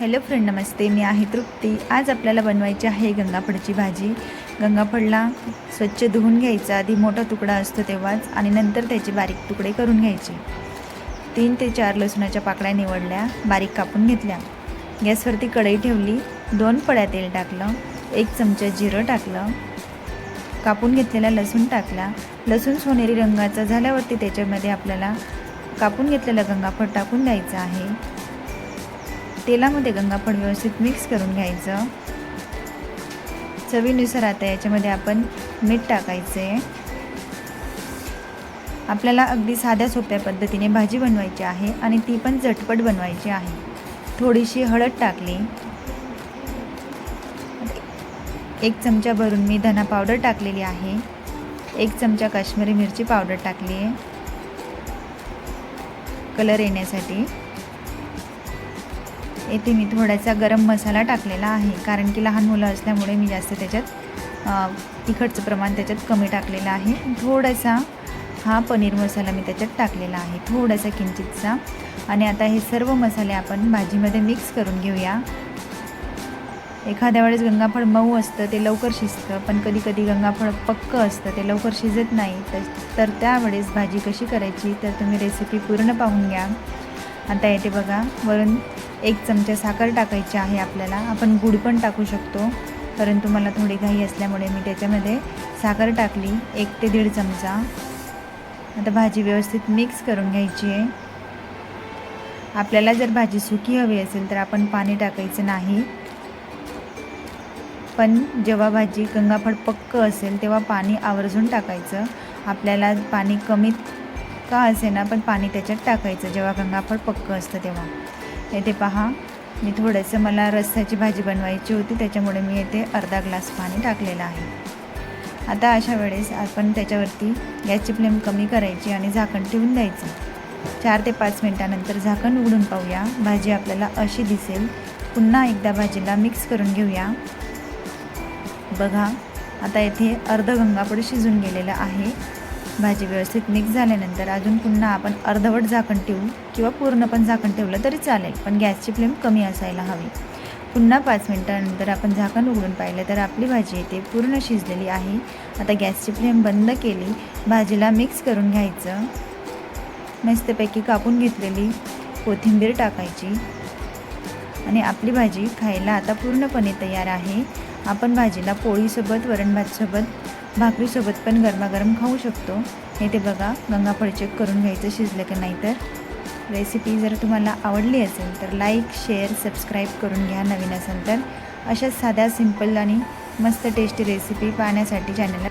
Hello friend नमस्ते. मी आहे तृप्ती. आज आपल्याला बनवायची आहे गंगाफळची भाजी. गंगाफळला स्वच्छ धुवून घ्यायचा. आधी मोठा तुकडा असतो तेव्हाच आणि नंतर त्याचे बारीक तुकडे करून घ्यायचे. तीन ते चार लसूणाच्या पाकळ्या निवडल्या. बारीक कापून घेतल्या. गॅसवरती कढई ठेवली. दोन पळ्या तेल टाकलं. एक चमचा जिरं टाकलं. कापून घेतलेला लसूण टाकला. लसूण सोनेरी रंगाचा झाल्यावरती त्याच्यामध्ये आपल्याला कापून घेतलेला गंगाफळ टाकून द्यायचा आहे. तेलामध्ये गंगाफळ व्यवस्थित मिक्स करून घ्यायचं. चवीनुसार आता याच्यामध्ये आपण मीठ टाकायचं. आहे आपल्याला अगदी साध्या सोप्या पद्धतीने भाजी बनवायची आहे आणि ती पण झटपट बनवायची आहे. थोडीशी हळद टाकली. एक चमचा भरून मी धना पावडर टाकलेली आहे. एक चमचा काश्मीरी मिरची पावडर टाकली. आहे कलर येण्यासाठी. येथे मी थोडासा गरम मसाला टाकलेला आहे. कारण की लहान मुलं असल्यामुळे मी जास्त त्याच्यात तिखटचं प्रमाण त्याच्यात कमी टाकलेलं आहे. थोडासा हा पनीर मसाला मी त्याच्यात टाकलेला आहे. थोडासा किंचितचा आणि आता हे सर्व मसाले आपण भाजीमध्ये मिक्स करून घेऊया. एखाद्या वेळेस गंगाफळ मऊ असतं ते लवकर शिजतं. पण कधी कधी गंगाफळ पक्कं असतं ते लवकर शिजत नाही. तर तर त्यावेळेस भाजी कशी करायची तर तुम्ही रेसिपी पूर्ण पाहून घ्या. आता येते बघा वरून एक चमचा साखर टाकायची आहे आपल्याला. आपण गुड पण टाकू शकतो परंतु मला थोडी घाई असल्यामुळे मी त्याच्यामध्ये साखर टाकली एक ते दीड चमचा. आता भाजी व्यवस्थित मिक्स करून घ्यायची आहे. आपल्याला जर भाजी सुकी हवी असेल तर आपण पाणी टाकायचं नाही. पण जेव्हा भाजी गंगाफळ पक्क असेल तेव्हा पाणी आवर्जून टाकायचं. आपल्याला पाणी कमीत का असे ना पण पाणी त्याच्यात टाकायचं. जेव्हा गंगाफळ पक्क असतं तेव्हा. येथे पहा मी थोडंसं मला रस्स्याची भाजी बनवायची होती त्याच्यामुळे मी येथे अर्धा ग्लास पाणी टाकलेलं आहे. आता अशा वेळेस आपण त्याच्यावरती गॅसची फ्लेम कमी करायची आणि झाकण ठेवून द्यायचं. चार ते पाच मिनटानंतर झाकण उघडून पाहूया. भाजी आपल्याला अशी दिसेल. पुन्हा एकदा भाजीला मिक्स करून घेऊया. बघा आता येथे अर्ध गंगापड शिजून गेलेलं आहे. भाजी व्यवस्थित मिक्स झाल्यानंतर अजून पुन्हा आपण अर्धवट झाकण ठेवू किंवा पूर्ण पण झाकण ठेवलं तरी चालेल पण गॅसची फ्लेम कमी असायला हवी. पुन्हा पाच मिनटानंतर आपण झाकण उघडून पाहिलं तर आपली भाजी येते पूर्ण शिजलेली आहे. आता गॅसची फ्लेम बंद केली भाजीला मिक्स करून घ्यायचं. मस्तपैकी कापून घेतलेली कोथिंबीर टाकायची. आणि आपली भाजी खायला आता पूर्णपणे तयार आहे. आपण भाजीला पोळीसोबत वरण भातसोबत भाकरीसोबत पण गरमागरम खाऊ शकतो. हे ते बघा गंगाफळ चेक करून घ्यायचं शिजलं की नाही तर. रेसिपी जर तुम्हाला आवडली असेल तर लाईक शेअर सबस्क्राईब करून घ्या नवीन असेल तर. अशाच साध्या सिंपल आणि मस्त टेस्टी रेसिपी पाहण्यासाठी चॅनलला